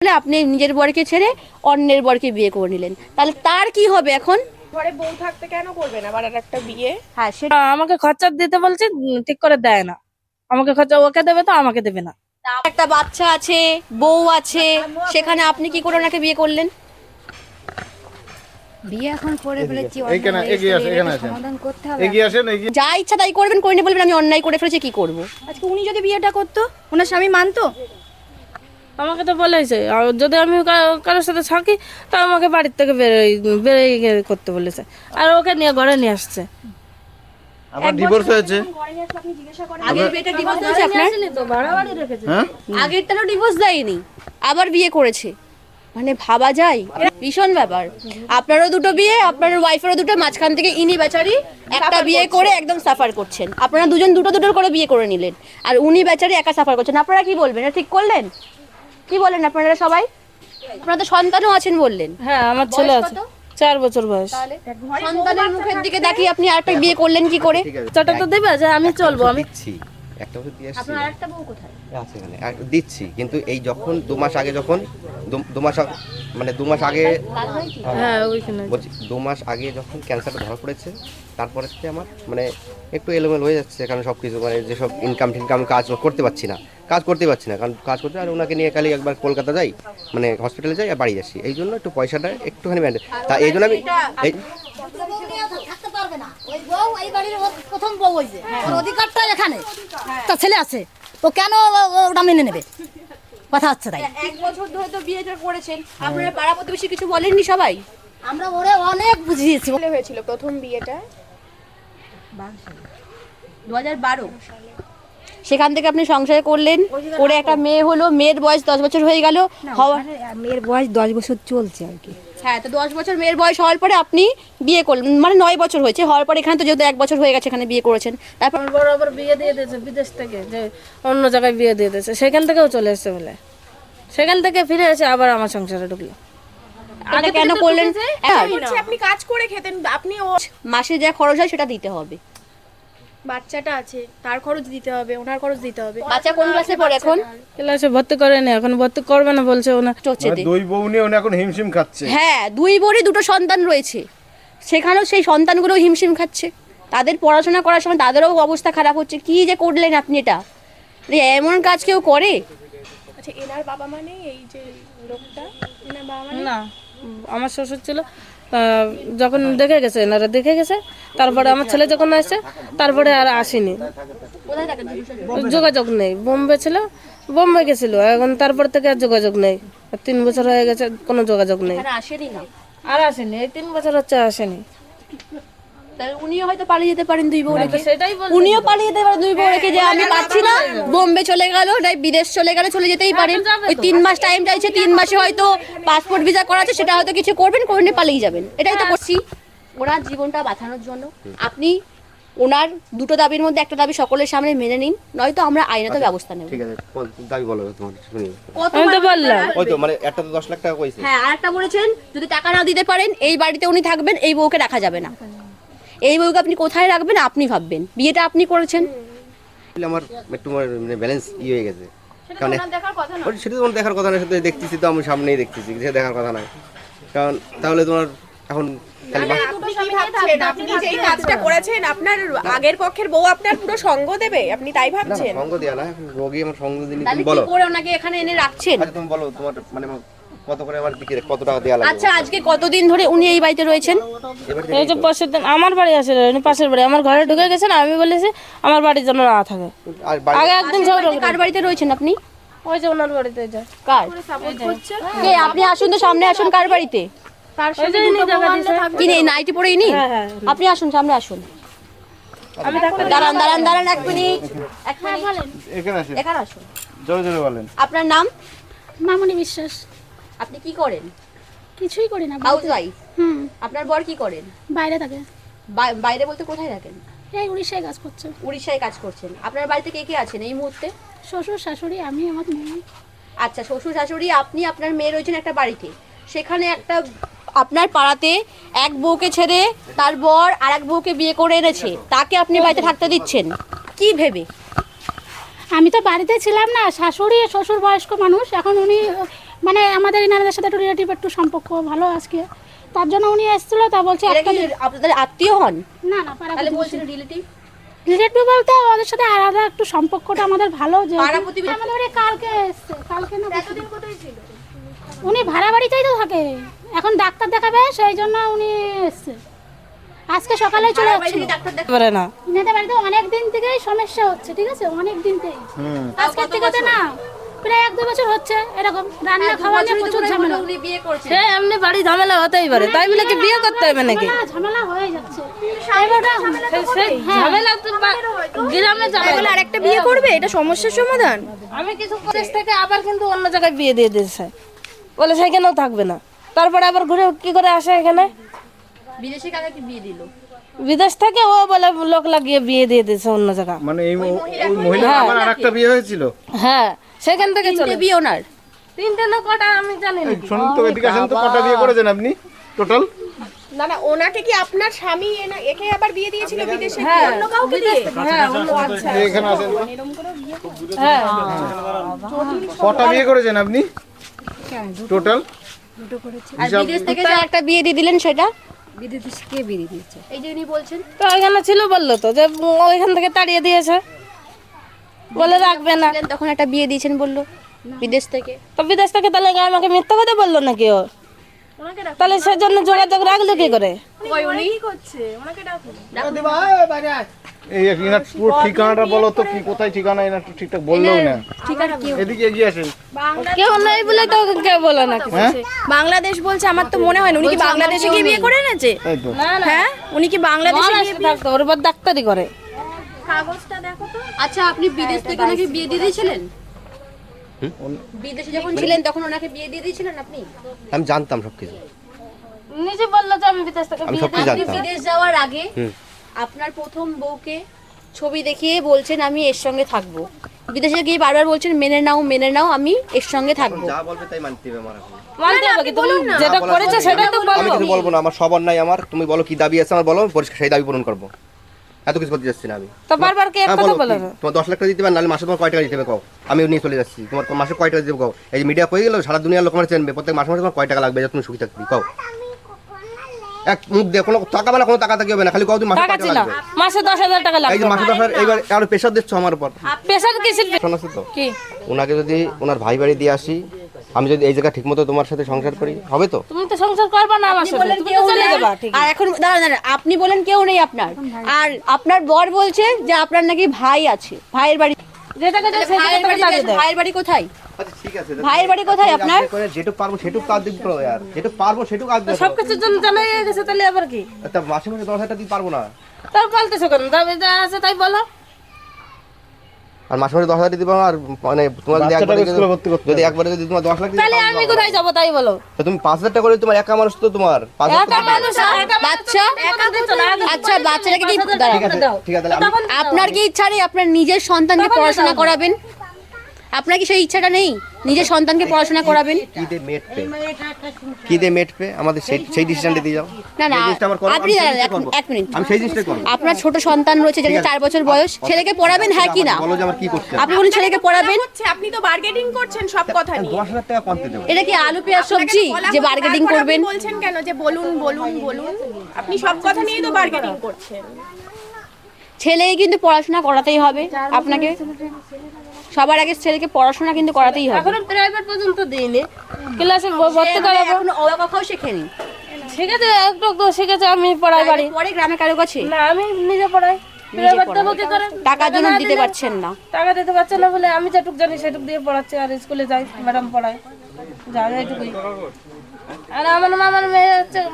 বলে আপনি নিজের বরকে ছেড়ে অন্যের বরকে বিয়ে করে নিলেন। তাহলে তার কি হবে এখন? ঘরে বউ থাকতে কেন করবেন আবার আর একটা বিয়ে। হ্যাঁ সেটা আমাকে খরচা দিতে বলছে উম, ঠিক করে দেয় না। আমাকে খরচা ওকে দেবে তো আমাকে দেবে না। একটা বাচ্চা আছে বউ আছে সেখানে আপনি কি করে ওনাকে বিয়ে করলেন? বিয়ে এখন করে ফেলেছি এইখানে অন্যায় এগিয়ে আসেন হয়েছে, এখানে আসেন। সমাধান করতে হবে। এগিয়ে আসেন এগিয়ে যা ইচ্ছা তাই করবেন করে নিয়ে বলবেন আমি অন্যায় করে ফেলেছি কি করব? আজকে উনি যদি বিয়েটা করতো ওনার স্বামী মানতো? আমাকে তো বলেছে আর যদি আমি কারোর সাথে থাকি তা আমাকে বাড়ির থেকে বেরোই বেরোই করতে বলেছে। আর ওকে নিয়ে ঘরে নিয়ে আসছে। আমার ডিভোর্স হয়েছে। আগের বিয়েটা ডিভোর্স হয়েছে আপনার? তো বাড়াবাড়ি রেখেছে। হ্যাঁ? আগেরটারও ডিভোর্স দেয়নি। আবার বিয়ে করেছে। মানে ভাবা যায়। ভীষণ ব্যাপার। আপনারও দুটো বিয়ে আপনার ওয়াইফেরও দুটো মাঝখান থেকে ইনি বেচারি একটা বিয়ে করে একদম সাফার করছেন। আপনারা দুজন দুটো দুটো করে বিয়ে করে নিলেন। আর উনি বেচারি একা সাফার করছেন। আপনারা কি বলবেন? এটা ঠিক করলেন? কি বলেন আপনারা সবাই? আপনারা তো সন্তানও আছেন বললেন। হ্যাঁ আমার ছেলে আছে। চার বছর বয়স। সন্তানের মুখের দিকে দেখি আপনি আরেকটা বিয়ে করলেন কি করে? চাটা তো দেবে যে আমি চলবো আমি দিচ্ছি। একটা বছর দিয়ে আসছি। আপনার আরেকটা বউ কোথায়? আছে মানে দিচ্ছি কিন্তু এই যখন দু মাস আগে যখন দু- দু মাস আগ- মানে দু মাস আগে হ্যাঁ ওইখানে বলছি দু মাস আগে যখন ক্যান্সারটা ধরা পড়েছে তারপরে থেকে আমার মানে একটু এলোমেলো হয়ে যাচ্ছে কারণ সব কিছু মানে যেসব ইনকাম টিনকাম কাজ করতে পারছি না। কাজ করতে পারছি না কারণ কাজ করতে আর ওনাকে নিয়ে খালি একবার কলকাতা যাই মানে হসপিটালে যাই আর বাড়ি আসি। এই জন্য একটু পয়সাটা একটুখানি ম্যানেজ তা এই জন্য আমি এই ওই ওর প্রথম বউ হয়েছে ওর অধিকারটা এখানে। তার ছেলে আছে। ও কেন ওটা মেনে নেবে? কথা হচ্ছে তাই। এক বছর ধরে তো বিয়েটা করেছেন আপনারা পাড়া প্রতিবেশী কিছু বলেননি সবাই? আমরা ওরে অনেক বুঝিয়েছি। বলে হয়েছিল প্রথম বিয়েটা। দু হাজার বারো। সেখান থেকে আপনি সংসার করলেন করে একটা মেয়ে হলো মেয়ের বয়স দশ বছর হয়ে গেল হওয়ার মেয়ের বয়স দশ বছর চলছে আর কি। হ্যাঁ তো দশ বছর মেয়ের বয়স হওয়ার পরে আপনি বিয়ে করলেন মানে নয় বছর হয়েছে হওয়ার পরে এখানে তো যেহেতু এক বছর হয়ে গেছে এখানে বিয়ে করেছেন। তারপর আমার বড় আবার বিয়ে দিয়ে দিয়েছে বিদেশ থেকে যে অন্য জায়গায় বিয়ে দিয়ে দিয়েছে সেখান থেকেও চলে এসেছে বলে। সেখান থেকে ফিরে এসে আবার আমার সংসারে ঢুকলো। এটা কেন করলেন? হ্যাঁ, আপনি কাজ করে খেতেন আপনি মাসে যা খরচ হয় সেটা দিতে হবে। বাচ্চাটা আছে তার খরচ দিতে হবে ওনার খরচ দিতে হবে। বাচ্চা কোন ক্লাসে পড়ে এখন? ক্লাসে ভর্তি করেনি এখন ভর্তি করবে না বলছে ওনা। চলছে মানে দুই বউ নিয়ে উনি এখন হিমশিম খাচ্ছে। হ্যাঁ দুই বোরই দুটো সন্তান রয়েছে। সেখানেও সেই সন্তানগুলো হিমশিম খাচ্ছে। তাদের পড়াশোনা করার সময় তাদেরও অবস্থা খারাপ হচ্ছে। কি যে করলেন আপনি এটা? এমন কাজ কেউ করে? আচ্ছা এনার বাবা মানে এই যে লোকটা এনার বাবা মানে না আমার শ্বশুর ছিল। যখন দেখে গেছে এনারা দেখে গেছে তারপরে আমার ছেলে যখন আসছে তারপরে আর আসেনি। যোগাযোগ নেই বোম্বে ছিল বোম্বে গেছিল এখন তারপর থেকে আর যোগাযোগ নেই। আর তিন বছর হয়ে গেছে কোনো যোগাযোগ নেই। আর আসেনি এই তিন বছর হচ্ছে আসেনি। তাহলে উনিও হয়তো পালিয়ে যেতে পারেন দুই বউ রেখে উনিও পালিয়ে যেতে পারেন দুই বউ রেখে যে আমি পাচ্ছি না বোম্বে চলে গেল নাই বিদেশ চলে গেলে চলে যেতেই পারেন। ওই তিন মাস টাইম চাইছে তিন মাসে হয়তো পাসপোর্ট ভিসা করা আছে সেটা হয়তো কিছু করবেন করে নিয়ে পালিয়ে যাবেন। এটাই তো করছি। ওনার জীবনটা বাঁচানোর জন্য আপনি ওনার দুটো দাবির মধ্যে একটা দাবি সকলের সামনে মেনে নিন নয়তো আমরা আইনত ব্যবস্থা নেব। ঠিক আছে দাবি বলো তোমার শুনি আমি তো বললাম। ওই তো মানে একটা তো দশ লাখ টাকা কইছে। হ্যাঁ আর একটা বলেছেন যদি টাকা না দিতে পারেন এই বাড়িতে উনি থাকবেন এই বউকে রাখা যাবে না। এই বউকে আপনি কোথায় রাখবেন আপনি ভাববেন। বিয়েটা আপনি করেছেন? আমার একটু মানে ব্যালেন্স ইয়ে হয়ে গেছে। কারণ সেটা তোমার দেখার কথা না সেটা দেখতেছি তো আমি সামনেই দেখতেছি সে দেখার কথা না। কারণ তাহলে তোমার এখন খালি মা- আপনি কি ভাবছেন? আপনি যে এই কাজটা করেছেন আপনার আগের পক্ষের বউ আপনার পুরো সঙ্গ দেবে? আপনি তাই ভাবছেন? সঙ্গ দেওয়া না রোগী আমার সঙ্গ দিন তাহলে কি বলো। করে ওনাকে এখানে এনে রাখছেন? আচ্ছা তুমি বলো তোমার মানে কত করে আমার বিক্রি কত টাকা দেওয়া লাগবে? আচ্ছা আজকে কতদিন ধরে উনি এই বাড়িতে রয়েছেন? এই যে পাশের দিন আমার বাড়ি আসে উনি পাশের বাড়ি। আমার ঘরে ঢুকে গেছেন আমি বলেছি আমার বাড়ির জন্য না থাকে। আগে একদিন ঝগড়া কার বাড়িতে রয়েছেন আপনি? ওই যে ওনার বাড়িতে যায় কার? কে আপনি আসুন তো সামনে আসুন কার বাড়িতে। কি নেই নাইটি পরে ইনি? হ্যাঁ, হ্যাঁ। আপনি আসুন সামনে আসুন। দাঁড়ান দাঁড়ান দাঁড়ান এক মিনিট। এক মিনিট। এখানে আসুন। জোরে জোরে বলেন। আপনার নাম? মামনি বিশ্বাস। আপনি কি করেন? কিছুই করি না হাউস ওয়াইফ হুম। আপনার বর কি করেন? বাইরে থাকে। বাইরে বলতে কোথায় থাকেন? এই উড়িষ্যায় কাজ করছেন উড়িষ্যায় কাজ করছেন। আপনার বাড়িতে কে কে আছেন এই মুহূর্তে? শ্বশুর শাশুড়ি আমি আমার মেয়ে। আচ্ছা শ্বশুর শাশুড়ি আপনি আপনার মেয়ে রয়েছেন একটা বাড়িতে। সেখানে একটা আপনার পাড়াতে এক বউকে ছেড়ে তার বর আর এক বউকে বিয়ে করে এনেছে। তাকে আপনি বাড়িতে থাকতে দিচ্ছেন? কি ভেবে? আমি তো বাড়িতে ছিলাম না শাশুড়ি শ্বশুর বয়স্ক মানুষ। এখন উনি মানে আমাদের ইনারদের সাথে একটু রিলেটিভ একটু সম্পর্ক ভালো আজকে। তার জন্য উনি এসেছিল তা বলছে কি আপনাদের আত্মীয় হন? না না পাড়া তাহলে বলছেন রিলেটিভ রিলেটিভ বলতে ওদের সাথে আলাদা একটু সম্পর্কটা আমাদের ভালো যে পাড়া প্রতিবেশী? আমাদের বাড়ি কালকে এসছে কালকে না এতদিন কোথায় ছিল? উনি ভাড়া বাড়িতেই তো থাকে। এখন ডাক্তার দেখাবে সেই জন্য উনি এসছে। আজকে সকালে চলে যাচ্ছিল। ডাক্তার দেখ পারে না। ইনাদের বাড়িতে অনেক দিন থেকেই সমস্যা হচ্ছে ঠিক আছে? অনেক দিন থেকেই। আজকের থেকে না। প্রায় এক দু বছর হচ্ছে এরকম। রান্না খাওয়া নিয়ে প্রচুর ঝামেলা। উনি বিয়ে করছেন। সে এমনি বাড়ি ঝামেলা হতেই পারে। তাই বলে কি বিয়ে করতে হবে নাকি? ঝামেলা- হয়ে যাচ্ছে। এবারটা সে- সে ঝামেলা তো বা- গ্রামে ঝামেলা আরেকটা বিয়ে করবে? এটা সমস্যার সমাধান। আমি কিছু দেশ থেকে আবার কিন্তু অন্য জায়গায় বিয়ে দিয়ে দিয়েছে। বলে সেখানেও থাকবে না। তারপরে আবার ঘুরে কি করে আসে এখানে? বিদেশে কাকে কি বিয়ে দিল? বিদেশ থেকে ও বলে লোক লাগিয়ে বিয়ে দিয়ে দিয়েছে অন্য জায়গা। মানে এই মহিলা আবার আরেকটা বিয়ে হয়েছিল? হ্যাঁ। সেখান থেকে চলে তিনটে বিয়ে ওনার তিনটে না কটা আমি জানি না। শুনুন তো এদিকে আসেন তো কটা বিয়ে করেছেন আপনি? টোটাল না না ওনাকে কি আপনার স্বামী এনা- একে আবার বিয়ে দিয়েছিল বিদেশে কি অন্য কাউকে দিয়ে? হ্যাঁ অন্য আচ্ছা এখানে আসেন হ্যাঁ। কটা বিয়ে করেছেন আপনি? টোটাল আর বিদেশ থেকে যে একটা বিয়ে দিয়ে দিলেন সেটা? কে বেরিয়ে দিয়েছে। এই যে উনি বলছেন। তো ওইখানে ছিল বলল তো যে ওইখান থেকে তাড়িয়ে দিয়েছে। বলে রাখবে না। তখন একটা বিয়ে দিয়েছেন বলল বিদেশ থেকে। তো বিদেশ থেকে তাহলে আমাকে মিথ্যা কথা বলল নাকি ও? তাহলে সেজন্য যোগাযোগ রাখল কি করে? এই এক ইনার পুরো ঠিকানাটা বলো তো কি কোথায় ঠিকানা এনার ঠিকঠাক বললেও না। এদিকে এগিয়ে আসেন। কেউ নেই বলে তো কেউ বলে না হ্যাঁ? বাংলাদেশ বলছে আমার তো মনে হয় না উনি কি বাংলাদেশে গিয়ে বিয়ে করে এনেছে? না না হ্যাঁ? উনি কি বাংলাদেশে থাকতো ওর উপর ডাক্তারি করে আচ্ছা আপনি বিদেশ থেকে ওনাকে বিয়ে দিয়ে দিয়েছিলেন? বিদেশে যখন ছিলেন তখন ওনাকে বিয়ে দিয়ে দিয়েছিলেন আপনি? আমি জানতাম সব কিছু নিজে বলল যে আমি বিদেশ থেকে বিয়ে আপনি বিদেশ যাওয়ার আগে আপনার প্রথম বউকে ছবি দেখিয়ে বলছেন আমি এর সঙ্গে থাকব। বিদেশে গিয়ে বারবার বলছেন মেনে নাও মেনে নাও আমি এর সঙ্গে থাকব। যা বলবে তাই মানতে হবে আমার মানতে হবে তুমি যেটা করেছ সেটা তো আমি বলব কিছু বলব না আমার সব অন্যায় আমার। তুমি বলো কি দাবি আছে আমার বলো আমি পরিষ্কার সেই দাবি পূরণ করব। এত কিছু করতে যাচ্ছি না আমি। তো বারবার কি এক হ্যাঁ কথা বলো তোমার দশ লাখ টাকা দিতে পারেন নাহলে মাসে তোমার কয় টাকা দিতে হবে কও? আমি নিয়ে চলে যাচ্ছি। তোমার মাসে কয় টাকা দিতে কও? এই মিডিয়া কয়ে গেল সারা দুনিয়ার লোক আমার চেনবে। প্রত্যেক মাসে মাসে তোমার কয় টাকা লাগবে? যে তুমি সুখী থাকবি কও? এক মুখ দিয়ে কোনো টাকা বেলা কোনো টাকা থাকি হবে না খালি কও তুমি মাসে টাকা লাগবে? মাসে দশ হাজার টাকা লাগবে। যে মাসে দশ হাজার এইবার আর প্রেশার দিচ্ছ আমার উপর। পেশার কিসের শোনাচ্ছি তো কি? ওনাকে যদি ওনার ভাই বাড়ি দিয়ে আসি আমি যদি এই জায়গা ঠিকমতো তোমার সাথে সংসার করি হবে তো? তুমি তো সংসার করবা না আমার সাথে তুমি তো চলে যাবা। ঠিক আর এখন দাঁড়ান দাঁড়ান আপনি বলেন কেউ নেই আপনার। আর আপনার বর বলছে যে আপনার নাকি ভাই আছে ভাইয়ের বাড়ি। যেটাকে ভাইয়ের বাড়ি দেয় ভাইয়ের বাড়ি কোথায়? আচ্ছা ঠিক আছে ভাইয়ের বাড়ি কোথায় আপনার? যেটুকু পারব সেটুকু কাজ পারব আর যেটুকু পারব সেটুকু কাজ দিতে সব কিছুর জন্য জানাই গেছে তাহলে আবার কি? তা মাসে মাসে দশ হাজার টাকা দিতে পারব না। তার বলতেছো কেন? যা আছে তাই বলো। আর মাসে মাসে দশ হাজার দিতে পারো আর মানে তোমার যদি একবার যদি একবারে যদি তোমার দশ লাখ দিতে তাহলে আমি কোথায় যাব তাই বলো? তো তুমি পাঁচ হাজার টাকা করে তোমার একা মানুষ তো তোমার পাঁচ হাজার টাকা মানুষ বাচ্চা? আচ্ছা বাচ্চাটাকে কি ঠিক আছে ঠিক আছে তাহলে আমি আপনার কি ইচ্ছা নেই আপনার নিজের সন্তানকে পড়াশোনা করাবেন? আপনার কি সেই ইচ্ছাটা নেই? নিজের সন্তানকে পড়াশোনা করাবেন? কি কি দিয়ে মেটবে আমাদের সেই সেই ডিসিশনটা দিয়ে যাও। না না জিনিসটা আপনি জিনিসটা এক- মিনিট। আমি সেই জিনিসটাই করব। আপনার ছোট সন্তান রয়েছে যেটা চার বছর বয়স ছেলেকে পড়াবেন হ্যাঁ কি না? বলো যে আমার কি করতে হবে আপনি বলুন ছেলেকে পড়াবেন? হচ্ছে আপনি তো বার্গেটিং করছেন সব কথা নিয়ে দশ হাজার টাকা কমতে দেবো। এটা কি আলু পেঁয়াজ সবজি যে বার্গেটিং করবেন? বলছেন কেন যে বলুন বলুন বলুন। আপনি সব কথা নিয়ে তো বার্গেটিং করছেন। ছেলেকে কিন্তু পড়াশোনা করাতেই হবে। আপনাকে সবার আগে ছেলেকে পড়াশোনা কিন্তু করাতেই হবে। এখন প্রাইভেট পর্যন্ত দিইনি ক্লাসে ভর্তি করাবো। এখন অবাকাও শেখেনি। ঠিক আছে একটু একটু শিখেছে আমি পড়াই বাড়ি পরে গ্রামে কারও কাছে? না আমি নিজে পড়াই। প্রাইভেট দেবো কি করে টাকার জন্য দিতে পারছেন না। টাকা দিতে পারছেন না বলে আমি যেটুক জানি সেটুক দিয়ে পড়াচ্ছি আর স্কুলে যাই ম্যাডাম পড়ায়। আর আমার মামার মেয়ে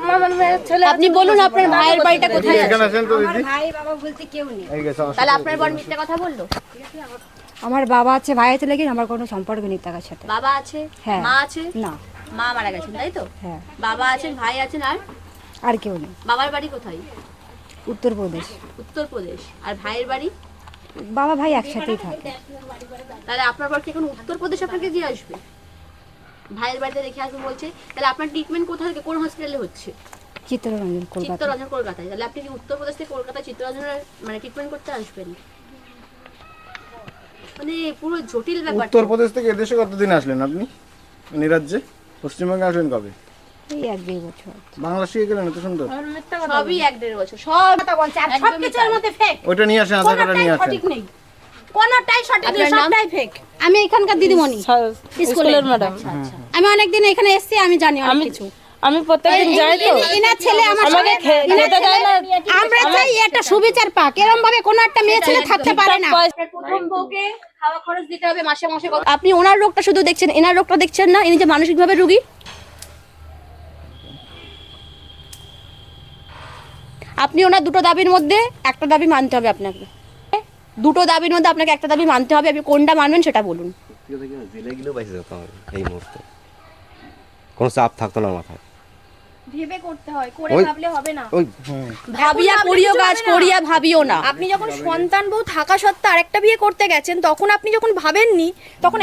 মামার মেয়ে ছেলে আপনি বলুন আপনার ভাইয়ের বাড়িটা কোথায় এখানে আসেন তো দিদি। ভাই বাবা বলতে কেউ নেই। এই গেছে আমার তাহলে আপনার বর মিথ্যে কথা বলল? আমার বাবা আছে ভাই আছে লেগে আমার কোনো সম্পর্ক নেই তার সাথে। বাবা আছে? হ্যাঁ। মা আছে? না। মা মারা গেছেন তাই তো? হ্যাঁ। বাবা আছেন ভাই আছেন আর? আর কেউ নেই। বাবার বাড়ি কোথায়? উত্তরপ্রদেশ। উত্তরপ্রদেশ। আর ভাইয়ের বাড়ি? বাবা ভাই একসাথেই থাকে। তাহলে আপনার বর কি এখন উত্তরপ্রদেশ আপনাকে দিয়ে আসবে? ভাইয়ের বাড়িতে রেখে আসবে বলছে তাহলে আপনার ট্রিটমেন্ট কোথা থেকে? কোন হসপিটালে হচ্ছে? চিত্তরঞ্জন কলকাতা। চিত্তরঞ্জন কলকাতায়। তাহলে আপনি কি উত্তরপ্রদেশ থেকে চিত্তরঞ্জনের মানে ট্রিটমেন্ট করতে আসবেন? মানে পুরো জটিল ব্যাপার উত্তরপ্রদেশ থেকে এদেশে কতদিন আসলেন আপনি? মানে রাজ্যে? পশ্চিমবঙ্গে আসবেন কবে? এই এক দেড় বছর। বাংলা শিখে গেলেন এত সুন্দর। সবই এক দেড় বছর। সব কথা বলছে আর সব মধ্যে ফেক ওইটা নিয়ে আসেন আধার কার্ডটা নিয়ে আসেন। কোনটাই সঠিক সবটাই ফেক আমি এখানকার দিদিমণি স্কুলের ম্যাডাম। আমি অনেকদিন এখানে এসেছি আমি জানি অনেক কিছু। আমি প্রত্যেকদিন যাই তো। ছেলে আমার সঙ্গে খেতে দেয় না। আমরা চাই একটা সুবিচার পাক। এরকম ভাবে কোনো একটা মেয়ে ছেলে থাকতে পারে না। প্রথম বউকে খাওয়া খরচ দিতে হবে মাসে মাসে আপনি ওনার রোগটা শুধু দেখছেন এনার রোগটা দেখছেন না ইনি যে মানসিকভাবে রুগী। আপনি ওনার দুটো দাবির মধ্যে একটা দাবি মানতে হবে আপনাকে। দুটো দাবির মধ্যে আপনাকে একটা দাবি মানতে হবে আপনি কোনটা মানবেন সেটা বলুন। জেলে গেলেও বাইসে যেতাম এই মুহূর্তে। কোনো চাপ থাকতো না মাথায়। ভেবে করতে হয় করে ভাবলে হবে না। ভাবিয়া করিও কাজ করিয়া ভাবিও না। আপনি যখন সন্তান বউ থাকা সত্ত্বে আরেকটা বিয়ে করতে গেছেন তখন আপনি যখন ভাবেননি তখন